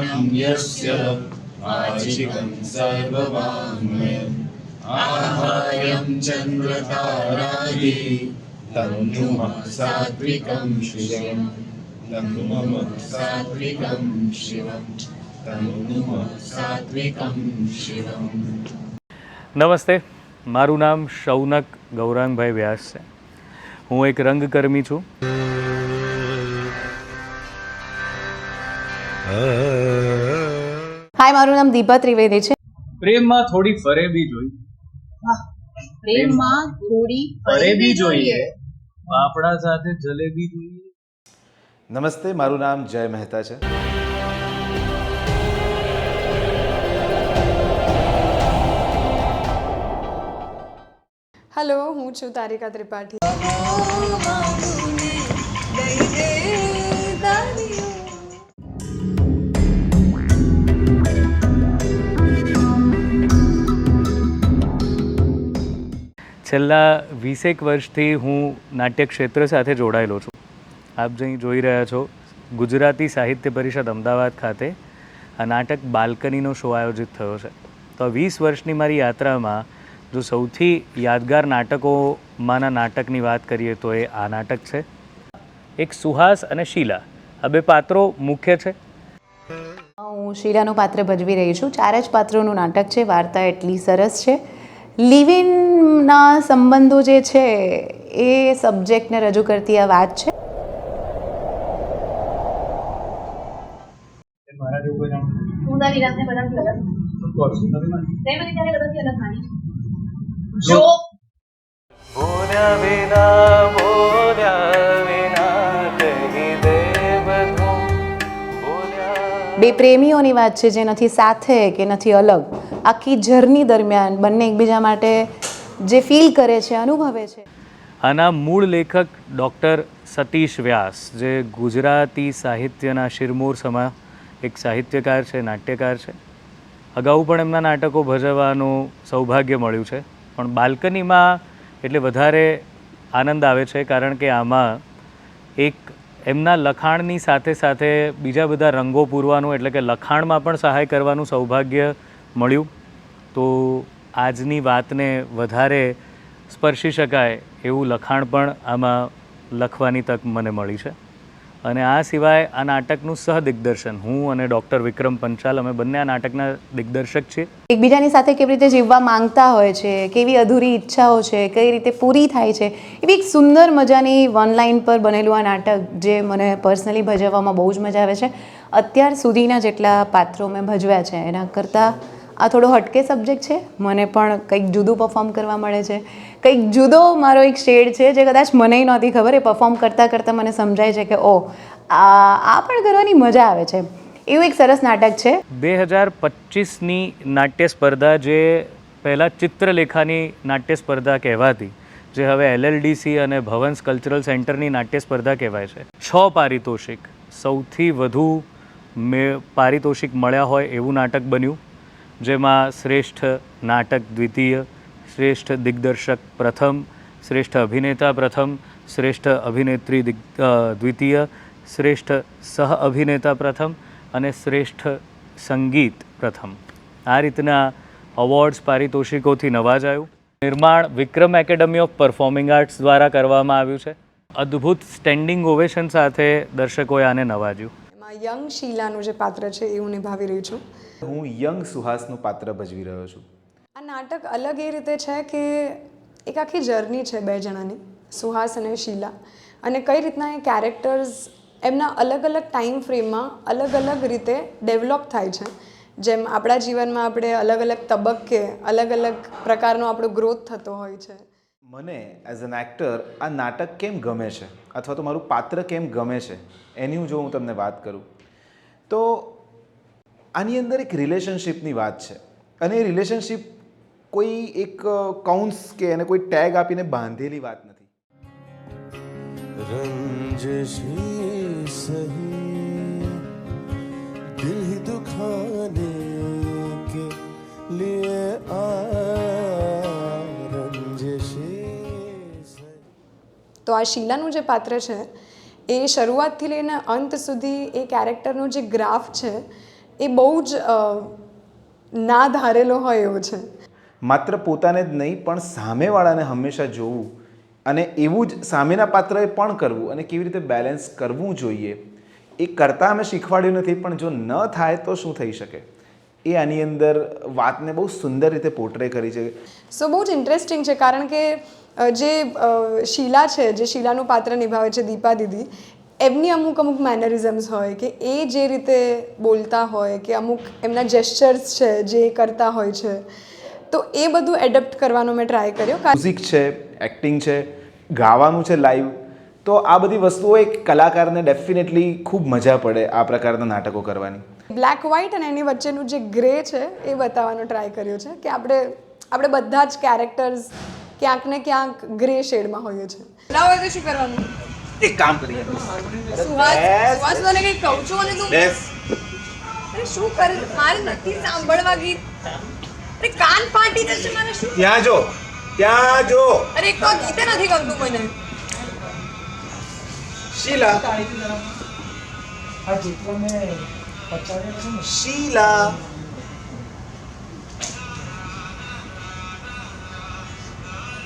साङ्गिकं भुवनं यस्य वाचिकं सर्ववाङ्मयम् आहार्यं चन्द्रतारादि तन्नुमः सात्विकं शिवं तन्नुमः सात्विकं शिवं तन्नुमः सात्विकं शिवम् નમસ્તે મારું નામ શૌનક ગૌરાંગભાઈ વ્યાસ છે હું એક રંગકર્મી છું હાય મારું નામ દીપા ત્રિવેદી છે. પ્રેમમાં થોડી ફરેબી જોઈ. પ્રેમમાં થોડી ફરેબી જોઈએ. આપણા સાથે જલેબી જોઈએ. નમસ્તે મારું નામ જય મહેતા છે. હેલો હું છું તારિકા ત્રિપાઠી. છેલ્લા વીસેક વર્ષથી હું નાટ્ય ક્ષેત્ર સાથે જોડાયેલો છું. આપ જઈ જોઈ રહ્યા છો, ગુજરાતી સાહિત્ય પરિષદ અમદાવાદ ખાતે આ નાટક બાલ્કનીનો શો આયોજિત થયો છે. તો વીસ વર્ષની મારી યાત્રામાં જો સૌથી યાદગાર નાટકોમાંના નાટકની વાત કરીએ તો એ આ નાટક છે. એક સુહાસ અને શીલા, આ બે પાત્રો મુખ્ય છે. હું શીલાનું પાત્ર ભજવી રહી છું. ચાર જ પાત્રોનું નાટક છે. વાર્તા એટલી સરસ છે. લિવિનના સંબંધો જે છે એ સબ્જેક્ટને રજૂ કરતી આ વાત છે? બોલ્યા વિના બોલ્યા વિના કહી બે પ્રેમીઓની વાત છે જે નથી સાથે કે નથી અલગ. આખી જર્ની દરમિયાન બંને એકબીજા માટે જે ફીલ કરે છે, અનુભવે છે. આના મૂળ લેખક ડૉક્ટર સતીશ વ્યાસ, જે ગુજરાતી સાહિત્યના શિરમોર સમા એક સાહિત્યકાર છે, નાટ્યકાર છે. અગાઉ પણ એમના નાટકો ભજવવાનું સૌભાગ્ય મળ્યું છે. પણ બાલ્કનીમાં એટલે વધારે આનંદ આવે છે, કારણ કે આમાં એક એમના લખાણની સાથે સાથે બીજા બધા રંગો પૂરવાનું એટલે કે લખાણમાં પણ સહાય કરવાનું સૌભાગ્ય મળ્યું. તો આજની વાતને વધારે સ્પર્શી શકાય એવું લખાણ પણ આમાં લખવાની તક મને મળી છે. અને આ સિવાય આ નાટકનું સહદિગ્દર્શન, હું અને ડૉક્ટર વિક્રમ પંચાલ, અમે બંને આ નાટકના દિગ્દર્શક છીએ. એકબીજાની સાથે કેવી રીતે જીવવા માંગતા હોય છે, કેવી અધૂરી ઈચ્છાઓ છે, કઈ રીતે પૂરી થાય છે, એવી એક સુંદર મજાની વન લાઇન પર બનેલું આ નાટક જે મને પર્સનલી ભજવવામાં બહુ જ મજા આવે છે. અત્યાર સુધીના જેટલા પાત્રો મેં ભજવ્યા છે, એના કરતાં આ થોડો હટકે સબ્જેક્ટ છે. મને પણ કંઈક જુદું પરફોર્મ કરવા મળે છે. કંઈક જુદો મારો એક શેડ છે જે કદાચ મને નહોતી ખબર. એ પરફોર્મ કરતાં કરતાં મને સમજાય છે કે ઓ આ પણ કરવાની મજા આવે છે. એવું એક સરસ નાટક છે. બે હજાર પચીસની નાટ્ય સ્પર્ધા જે પહેલાં ચિત્રલેખાની નાટ્ય સ્પર્ધા કહેવાતી, જે હવે એલએલડીસી અને ભવન્સ કલ્ચરલ સેન્ટરની નાટ્ય સ્પર્ધા કહેવાય છે. છ પારિતોષિક. સૌથી વધુ મે, પારિતોષિક મળ્યા હોય એવું નાટક બન્યું. જેમાં શ્રેષ્ઠ નાટક દ્વિતીય, શ્રેષ્ઠ દિગ્દર્શક પ્રથમ, શ્રેષ્ઠ અભિનેતા પ્રથમ, શ્રેષ્ઠ અભિનેત્રી દ્વિતીય, શ્રેષ્ઠ સહ અભિનેતા પ્રથમ અને શ્રેષ્ઠ સંગીત પ્રથમ. આ રીતના અવોર્ડ્સ પારિતોષિકોથી નવાજાયું. નિર્માણ Vikram academy of performing arts દ્વારા કરવામાં આવ્યું છે. અદ્ભુત સ્ટેન્ડિંગ ઓવેશન સાથે દર્શકોએ આને નવાજ્યું. યંગ શીલાનું જે પાત્ર છે એ હું નિભાવી રહી છું. હું યંગ સુહાસનું પાત્ર ભજવી રહ્યો છું. આ નાટક અલગ એ રીતે છે કે એક આખી જર્ની છે બે જણાની સુહાસ અને શીલા. અને કઈ રીતના એ કેરેક્ટર્સ એમના અલગ અલગ ટાઈમ ફ્રેમમાં અલગ અલગ રીતે ડેવલપ થાય છે. જેમ આપણા જીવનમાં આપણે અલગ અલગ તબક્કે અલગ અલગ પ્રકારનો આપણો ગ્રોથ થતો હોય છે. મને એઝ એન એક્ટર આ નાટક કેમ ગમે છે? અથવા તો મારું પાત્ર કેમ ગમે છે? એની હું જો હું તમને વાત કરું. તો આની અંદર એક રિલેશનશિપની વાત છે. અને એ રિલેશનશિપ કોઈ એક કાઉન્સ કે એને કોઈ ટેગ આપીને બાંધેલી વાત નથી. દુખાને કે लिए તો આ શીલાનું જે પાત્ર છે એ શરૂઆતથી લઈને અંત સુધી એ કેરેક્ટરનો જે ગ્રાફ છે એ બહુ જ ના ધારેલો હોય એવો છે. માત્ર પોતાને જ નહીં પણ સામેવાળાને હંમેશા જોવું અને એવું જ સામેના પાત્રએ પણ કરવું અને કેવી રીતે બેલેન્સ કરવું જોઈએ એ કરતાં અમે શીખવાડ્યું નથી પણ જો ન થાય તો શું થઈ શકે? એ આની અંદર વાતને બહુ સુંદર રીતે પોર્ટ્રે કરી છે. સો બહુ જ ઇન્ટરેસ્ટિંગ છે કારણ કે જે શીલા છે જે શીલાનું પાત્ર નિભાવે છે દીપા દીદી એમની અમુક અમુક મેનરિઝમ્સ હોય કે એ જે રીતે બોલતા હોય કે અમુક એમના જેસ્ચર્સ છે જે કરતા હોય છે તો એ બધું એડપ્ટ કરવાનો મેં ટ્રાય કર્યો. મ્યુઝિક છે એક્ટિંગ છે ગાવાનું છે લાઈવ તો આ બધી વસ્તુઓ એક કલાકારને ડેફિનેટલી ખૂબ મજા પડે આ પ્રકારના નાટકો કરવાની. બ્લેક વ્હાઇટ અને એની વચ્ચેનું જે ગ્રે છે એ બતાવવાનો ટ્રાય કર્યો છે કે આપણે આપણે બધા જ કેરેક્ટર્સ ક્યાંક ને ક્યાંક ગ્રે શેડમાં હોઈએ છીએ. ના હોય તો શું કરવાનું? એક કામ કરી સુહાસ સુહાસ તને કહું છું અને તું? અરે શું કરે? મારે નથી સાંભળવા ગીત. અરે કાન ફાટી જશે મારે શું? ત્યાં જો ત્યાં જો. અરે એક તો ગીતે નથી ગમતું મને. શીલા. શીલા.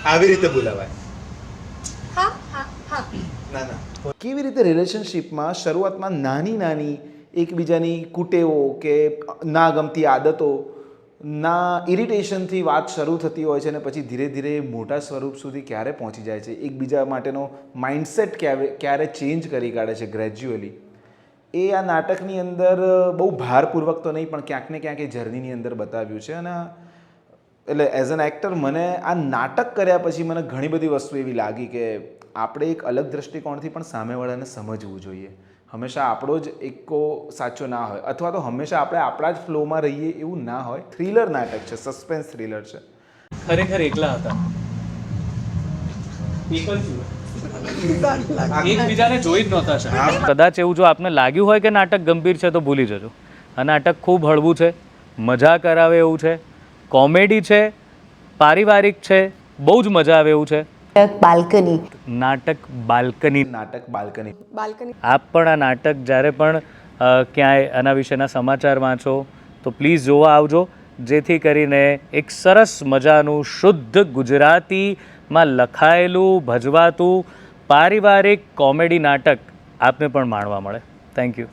આવી રીતે બોલાવાય. ના ના કેવી રીતે રિલેશનશિપમાં શરૂઆતમાં નાની નાની એકબીજાની કુટેવો કે ના ગમતી આદતો, ના ઇરિટેશનથી વાત શરૂ થતી હોય છે અને પછી ધીરે ધીરે મોટા સ્વરૂપ સુધી ક્યારે પહોંચી જાય છે? એકબીજા માટેનો માઇન્ડસેટ ક્યારે ચેન્જ કરી કાઢે છે ગ્રેજ્યુઅલી એ આ નાટકની અંદર બહુ ભારપૂર્વક તો નહીં, પણ ક્યાંક ને ક્યાંક એ જર્નીની અંદર બતાવ્યું છે અને એટલે એઝ એન એક્ટર મને આ નાટક કર્યા પછી મને ઘણી બધી વસ્તુ એવી લાગી કે આપણે એક અલગ દ્રષ્ટિકોણથી પણ સામેવાળાને સમજવું જોઈએ. હંમેશા આપણો જ એકો સાચો ના હોય અથવા તો હંમેશા આપણે આપણા જ ફ્લોમાં રહીએ એવું ના હોય. થ્રિલર નાટક છે સસ્પેન્સ થ્રિલર છે. ખરેખર એકલા હતા? એકબીજાને જોઈ જ નહોતા કદાચ એવું જો આપને લાગ્યું હોય કે નાટક ગંભીર છે તો ભૂલી જજો. આ નાટક ખૂબ હળવું છે મજા કરાવે એવું છે કોમેડી છે પારિવારિક છે બહુ જ મજા આવે એવું છે. બાલ્કની. નાટક બાલ્કની. નાટક બાલ્કની. બાલ્કની. આપ પણ આ નાટક જ્યારે પણ ક્યાંય આના વિશેના સમાચાર વાંચો તો પ્લીઝ જોવા આવજો. જેથી કરીને એક સરસ મજાનું શુદ્ધ ગુજરાતીમાં લખાયેલું ભજવાતું પારિવારિક કોમેડી નાટક આપને પણ માણવા મળે. Thank you